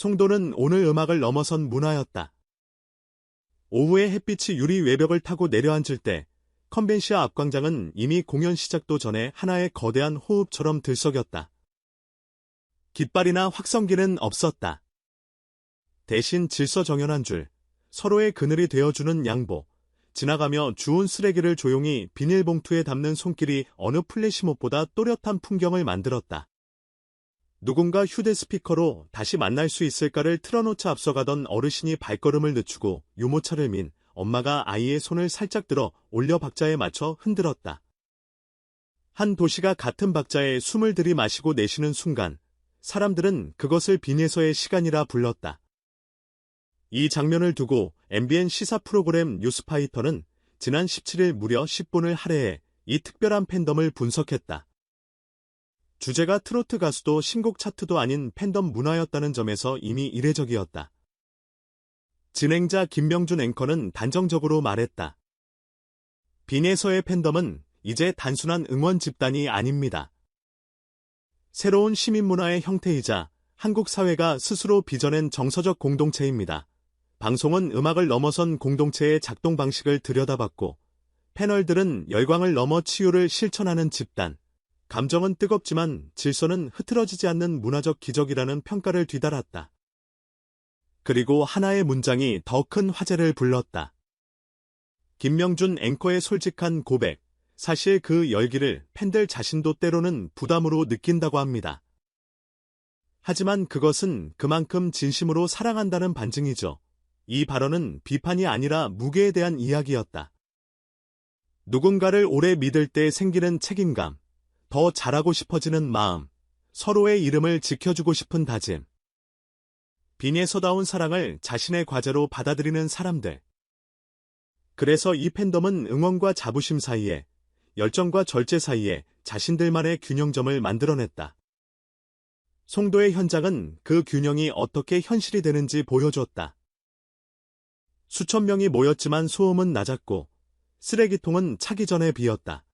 송도는 오늘 음악을 넘어선 문화였다. 오후에 햇빛이 유리 외벽을 타고 내려앉을 때 컨벤시아 앞광장은 이미 공연 시작도 전에 하나의 거대한 호흡처럼 들썩였다. 깃발이나 확성기는 없었다. 대신 질서정연한 줄, 서로의 그늘이 되어주는 양보, 지나가며 주운 쓰레기를 조용히 비닐봉투에 담는 손길이 어느 플래시몹보다 또렷한 풍경을 만들었다. 누군가 휴대 스피커로 다시 만날 수 있을까를 틀어놓자 앞서가던 어르신이 발걸음을 늦추고 유모차를 민 엄마가 아이의 손을 살짝 들어 올려 박자에 맞춰 흔들었다. 한 도시가 같은 박자에 숨을 들이마시고 내쉬는 순간 사람들은 그것을 빈에서의 시간이라 불렀다. 이 장면을 두고 MBN 시사 프로그램 뉴스파이터는 지난 17일 무려 10분을 할애해 이 특별한 팬덤을 분석했다. 주제가 트로트 가수도 신곡 차트도 아닌 팬덤 문화였다는 점에서 이미 이례적이었다. 진행자 김명준 앵커는 단정적으로 말했다. 빈에서의 팬덤은 이제 단순한 응원 집단이 아닙니다. 새로운 시민문화의 형태이자 한국 사회가 스스로 빚어낸 정서적 공동체입니다. 방송은 음악을 넘어선 공동체의 작동 방식을 들여다봤고, 패널들은 열광을 넘어 치유를 실천하는 집단, 감정은 뜨겁지만 질서는 흐트러지지 않는 문화적 기적이라는 평가를 뒤달았다. 그리고 하나의 문장이 더 큰 화제를 불렀다. 김명준 앵커의 솔직한 고백, 사실 그 열기를 팬들 자신도 때로는 부담으로 느낀다고 합니다. 하지만 그것은 그만큼 진심으로 사랑한다는 반증이죠. 이 발언은 비판이 아니라 무게에 대한 이야기였다. 누군가를 오래 믿을 때 생기는 책임감, 더 잘하고 싶어지는 마음, 서로의 이름을 지켜주고 싶은 다짐. 빈에서다운 사랑을 자신의 과제로 받아들이는 사람들. 그래서 이 팬덤은 응원과 자부심 사이에, 열정과 절제 사이에 자신들만의 균형점을 만들어냈다. 송도의 현장은 그 균형이 어떻게 현실이 되는지 보여줬다. 수천 명이 모였지만 소음은 낮았고 쓰레기통은 차기 전에 비었다.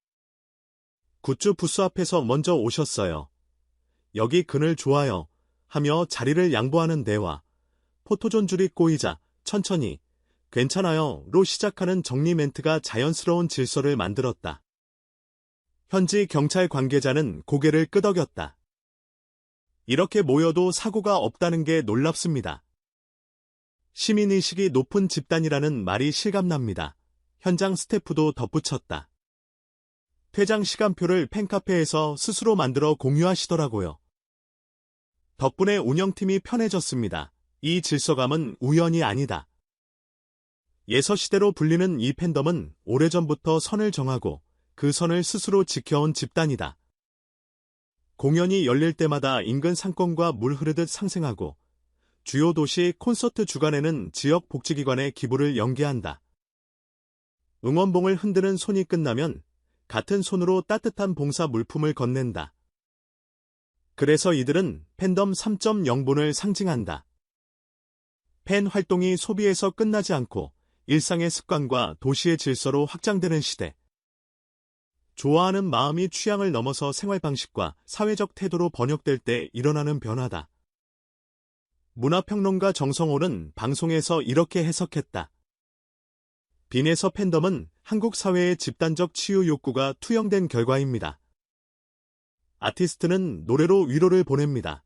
굿즈 부스 앞에서 먼저 오셨어요. 여기 그늘 좋아요. 하며 자리를 양보하는 대화. 포토존 줄이 꼬이자 천천히 괜찮아요.로 시작하는 정리 멘트가 자연스러운 질서를 만들었다. 현지 경찰 관계자는 고개를 끄덕였다. 이렇게 모여도 사고가 없다는 게 놀랍습니다. 시민의식이 높은 집단이라는 말이 실감납니다. 현장 스태프도 덧붙였다. 퇴장 시간표를 팬카페에서 스스로 만들어 공유하시더라고요. 덕분에 운영팀이 편해졌습니다. 이 질서감은 우연이 아니다. 예서시대로 불리는 이 팬덤은 오래전부터 선을 정하고 그 선을 스스로 지켜온 집단이다. 공연이 열릴 때마다 인근 상권과 물 흐르듯 상생하고 주요 도시 콘서트 주간에는 지역 복지기관에 기부를 연계한다. 응원봉을 흔드는 손이 끝나면 같은 손으로 따뜻한 봉사 물품을 건넨다. 그래서 이들은 팬덤 3.0분을 상징한다. 팬 활동이 소비에서 끝나지 않고 일상의 습관과 도시의 질서로 확장되는 시대. 좋아하는 마음이 취향을 넘어서 생활 방식과 사회적 태도로 번역될 때 일어나는 변화다. 문화평론가 정성호는 방송에서 이렇게 해석했다. 빈에서 팬덤은 한국 사회의 집단적 치유 욕구가 투영된 결과입니다. 아티스트는 노래로 위로를 보냅니다.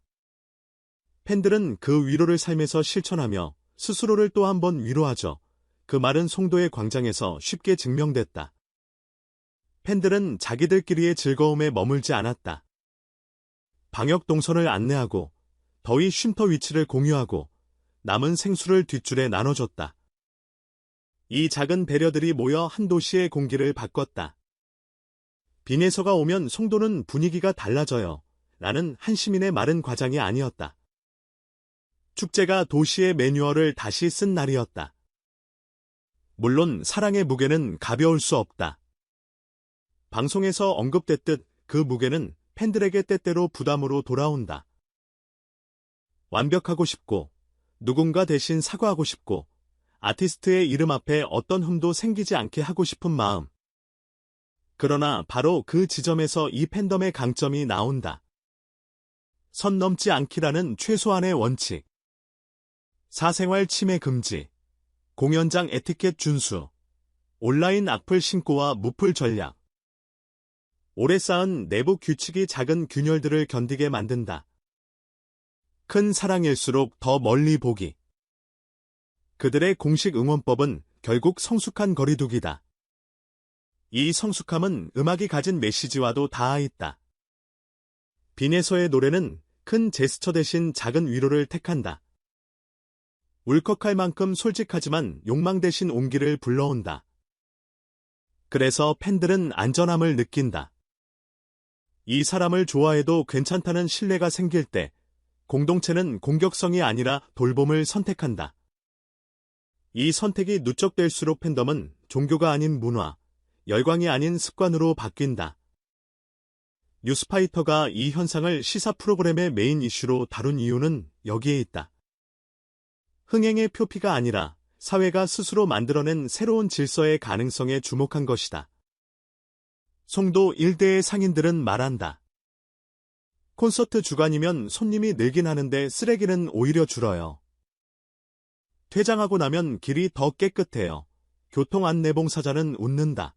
팬들은 그 위로를 삶에서 실천하며 스스로를 또 한 번 위로하죠. 그 말은 송도의 광장에서 쉽게 증명됐다. 팬들은 자기들끼리의 즐거움에 머물지 않았다. 방역 동선을 안내하고 더위 쉼터 위치를 공유하고 남은 생수를 뒷줄에 나눠줬다. 이 작은 배려들이 모여 한 도시의 공기를 바꿨다. 빈에서가 오면 송도는 분위기가 달라져요. 라는 한 시민의 말은 과장이 아니었다. 축제가 도시의 매뉴얼을 다시 쓴 날이었다. 물론 사랑의 무게는 가벼울 수 없다. 방송에서 언급됐듯 그 무게는 팬들에게 때때로 부담으로 돌아온다. 완벽하고 싶고 누군가 대신 사과하고 싶고 아티스트의 이름 앞에 어떤 흠도 생기지 않게 하고 싶은 마음. 그러나 바로 그 지점에서 이 팬덤의 강점이 나온다. 선 넘지 않기라는 최소한의 원칙. 사생활 침해 금지, 공연장 에티켓 준수, 온라인 악플 신고와 무풀 전략. 오래 쌓은 내부 규칙이 작은 균열들을 견디게 만든다. 큰 사랑일수록 더 멀리 보기. 그들의 공식 응원법은 결국 성숙한 거리두기다. 이 성숙함은 음악이 가진 메시지와도 닿아 있다. 빈에서의 노래는 큰 제스처 대신 작은 위로를 택한다. 울컥할 만큼 솔직하지만 욕망 대신 온기를 불러온다. 그래서 팬들은 안전함을 느낀다. 이 사람을 좋아해도 괜찮다는 신뢰가 생길 때 공동체는 공격성이 아니라 돌봄을 선택한다. 이 선택이 누적될수록 팬덤은 종교가 아닌 문화, 열광이 아닌 습관으로 바뀐다. 뉴스파이터가 이 현상을 시사 프로그램의 메인 이슈로 다룬 이유는 여기에 있다. 흥행의 표피가 아니라 사회가 스스로 만들어낸 새로운 질서의 가능성에 주목한 것이다. 송도 일대의 상인들은 말한다. 콘서트 주간이면 손님이 늘긴 하는데 쓰레기는 오히려 줄어요. 퇴장하고 나면 길이 더 깨끗해요. 교통 안내 봉사자는 웃는다.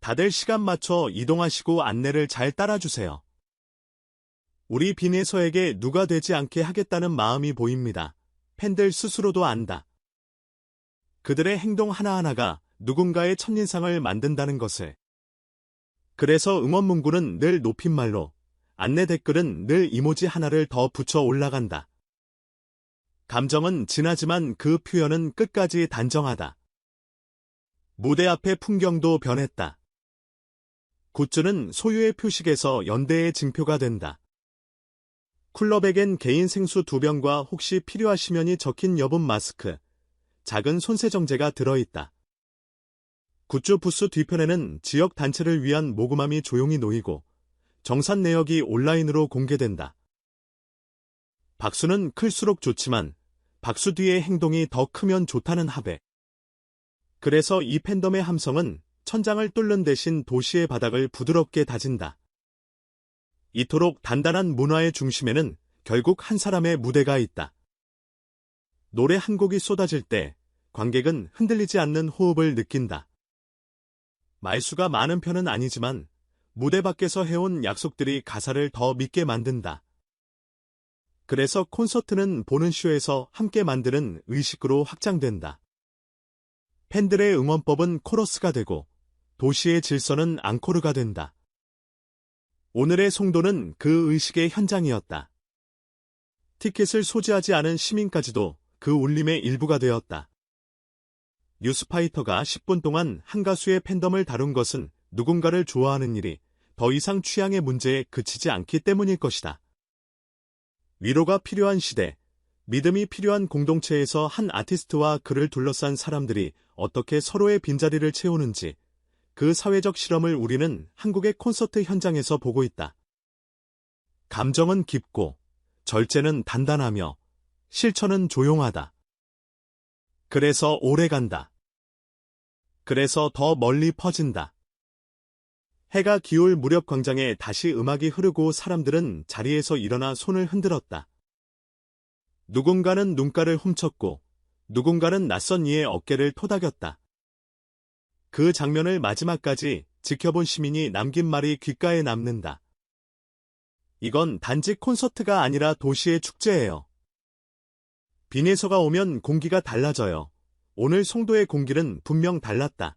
다들 시간 맞춰 이동하시고 안내를 잘 따라주세요. 우리 비내서에게 누가 되지 않게 하겠다는 마음이 보입니다. 팬들 스스로도 안다. 그들의 행동 하나하나가 누군가의 첫인상을 만든다는 것을. 그래서 응원 문구는 늘 높임말로, 안내 댓글은 늘 이모지 하나를 더 붙여 올라간다. 감정은 진하지만 그 표현은 끝까지 단정하다. 무대 앞의 풍경도 변했다. 굿즈는 소유의 표식에서 연대의 증표가 된다. 쿨럽에겐 개인 생수 두 병과 혹시 필요하시면이 적힌 여분 마스크, 작은 손세정제가 들어있다. 굿즈 부스 뒤편에는 지역 단체를 위한 모금함이 조용히 놓이고 정산 내역이 온라인으로 공개된다. 박수는 클수록 좋지만 박수 뒤의 행동이 더 크면 좋다는 합의. 그래서 이 팬덤의 함성은 천장을 뚫는 대신 도시의 바닥을 부드럽게 다진다. 이토록 단단한 문화의 중심에는 결국 한 사람의 무대가 있다. 노래 한 곡이 쏟아질 때 관객은 흔들리지 않는 호흡을 느낀다. 말수가 많은 편은 아니지만 무대 밖에서 해온 약속들이 가사를 더 믿게 만든다. 그래서 콘서트는 보는 쇼에서 함께 만드는 의식으로 확장된다. 팬들의 응원법은 코러스가 되고 도시의 질서는 앙코르가 된다. 오늘의 송도는 그 의식의 현장이었다. 티켓을 소지하지 않은 시민까지도 그 울림의 일부가 되었다. 뉴스파이터가 10분 동안 한 가수의 팬덤을 다룬 것은 누군가를 좋아하는 일이 더 이상 취향의 문제에 그치지 않기 때문일 것이다. 위로가 필요한 시대, 믿음이 필요한 공동체에서 한 아티스트와 그를 둘러싼 사람들이 어떻게 서로의 빈자리를 채우는지 그 사회적 실험을 우리는 한국의 콘서트 현장에서 보고 있다. 감정은 깊고 절제는 단단하며 실천은 조용하다. 그래서 오래 간다. 그래서 더 멀리 퍼진다. 해가 기울 무렵 광장에 다시 음악이 흐르고 사람들은 자리에서 일어나 손을 흔들었다. 누군가는 눈가를 훔쳤고 누군가는 낯선 이의 어깨를 토닥였다. 그 장면을 마지막까지 지켜본 시민이 남긴 말이 귓가에 남는다. 이건 단지 콘서트가 아니라 도시의 축제예요. 비내서가 오면 공기가 달라져요. 오늘 송도의 공기는 분명 달랐다.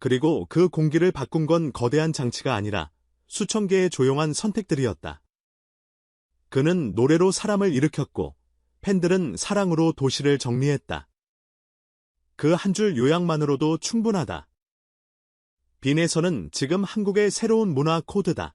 그리고 그 공기를 바꾼 건 거대한 장치가 아니라 수천 개의 조용한 선택들이었다. 그는 노래로 사람을 일으켰고 팬들은 사랑으로 도시를 정리했다. 그 한 줄 요약만으로도 충분하다. 빈에서는 지금 한국의 새로운 문화 코드다.